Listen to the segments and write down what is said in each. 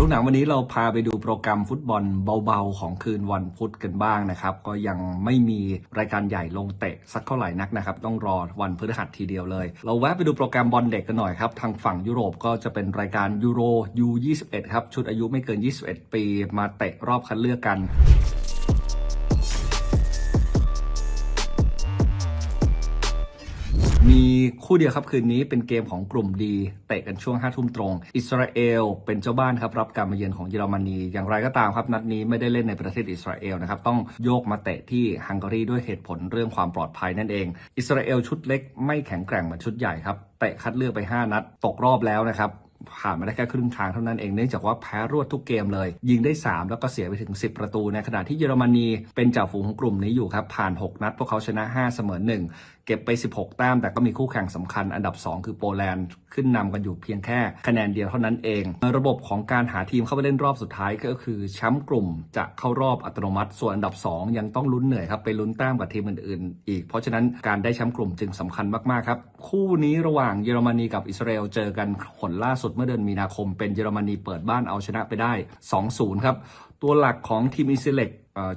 รูนังวันนี้เราพาไปดูโปรแกรมฟุตบอลเบาๆ ของคืนวันพุธกันบ้างนะครับ ก็ยังไม่มีรายการใหญ่ลงเตะสักเท่าไหร่นักนะครับ ต้องรอวันพฤหัสทีเดียวเลย เราแวะไปดูโปรแกรมบอลเด็กกันหน่อยครับ ทางฝั่งยุโรปก็จะเป็นรายการยูโร U21 ครับ ชุดอายุไม่เกิน 21 ปี มาเตะรอบคัดเลือกกัน คู่เดียวครับคืนนี้เป็นเกมของกลุ่มดีเตะกันช่วง5ทุ่มตรง อิสราเอลเป็นเจ้าบ้านครับรับการมาเยือนของเยอรมนี อย่างไรก็ตามครับนัดนี้ไม่ได้เล่นในประเทศอิสราเอลนะครับต้องโยกมาเตะที่ฮังการีด้วยเหตุผลเรื่องความปลอดภัยนั่นเอง อิสราเอลชุดเล็กไม่แข็งแกร่งเหมือนชุดใหญ่ครับเตะคัดเลือกไป 5 นัดตกรอบแล้วนะครับ ผ่านมาได้แค่ครึ่งทางเท่านั้นเองเนื่องจากว่าแพ้รวดทุกเกมเลย ยิงได้ 3 แล้วก็เสียไปถึง 10 ประตูในขณะที่เยอรมนีเป็นจ่าฝูงของกลุ่มนี้อยู่ครับ ผ่าน 6 นัด พวกเขาชนะ 5 เสมอ 1 เก็บไป 16 แต้ม แต่ก็มีคู่แข่งสำคัญอันดับ 2 คือโปแลนด์ขึ้นนำกันอยู่เพียงแค่คะแนนเดียวเท่านั้นเอง ระบบของการหาทีมเข้าไปเล่นรอบสุดท้ายก็คือแชมป์กลุ่มจะเข้ารอบอัตโนมัติ ส่วนอันดับ 2 ยังต้องลุ้นเหนื่อยครับไปลุ้นแต้มกับทีมอื่นๆ อีก เพราะฉะนั้นการได้แชมป์กลุ่มจึงสำคัญมากๆครับคู่นี้ระหว่างเยอรมนีกับอิสราเอลเจอกันหนล่าสุดเมื่อเดือนมีนาคม เป็นเยอรมนีเปิดบ้านเอาชนะไปได้ 2-0 ครับ ตัวหลักของทีมอิสเล็ก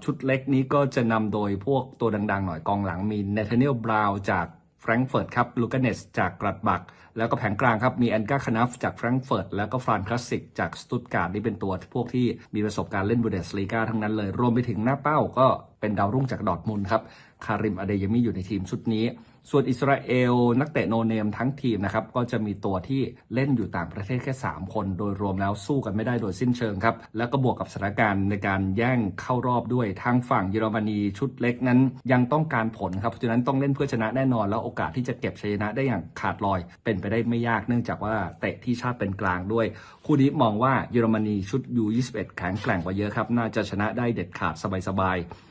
ชุดเล็กนี้ก็จะนำโดยพวกตัวดังๆ หน่อยกองหลังมีเนเธาเนียลบราวจากแฟรงก์เฟิร์ตครับลูกาเนสจากกรัดบัก แล้วก็แผงกลางครับ มีแอนกาคานัฟจากแฟรงก์เฟิร์ตแล้วก็ฟรานคลาสสิกจากสตุตการ์ดนี่เป็นตัวพวกที่มีประสบการณ์เล่นบูเดสลีกาทั้งนั้นเลย รวมไปถึงหน้าเป้าก็ เป็นดาวรุ่งจากดอทมุนครับ คาริมอเดยมีอยู่ในทีมชุดนี้ ส่วนอิสราเอลนักเตะโนเนมทั้งทีมนะครับ ก็จะมีตัวที่เล่นอยู่ต่างประเทศแค่ 3 คน โดยรวมแล้วสู้กันไม่ได้โดยสิ้นเชิงครับ แล้วก็บวกกับสถานการณ์ในการแย่งเข้ารอบด้วยทางฝั่งเยอรมนีชุดเล็กนั้น ยังต้องการผลครับเพราะฉะนั้นต้องเล่นเพื่อชนะแน่นอน แล้วโอกาสที่จะเก็บชัยชนะได้อย่างขาดลอย เป็นไปได้ไม่ยากเนื่องจากว่าเตะที่ชาติเป็นกลางด้วย คู่นี้มองว่าเยอรมนีชุด U21 แข็งแกร่งกว่าเยอะครับน่าจะชนะได้เด็ดขาดสบายๆ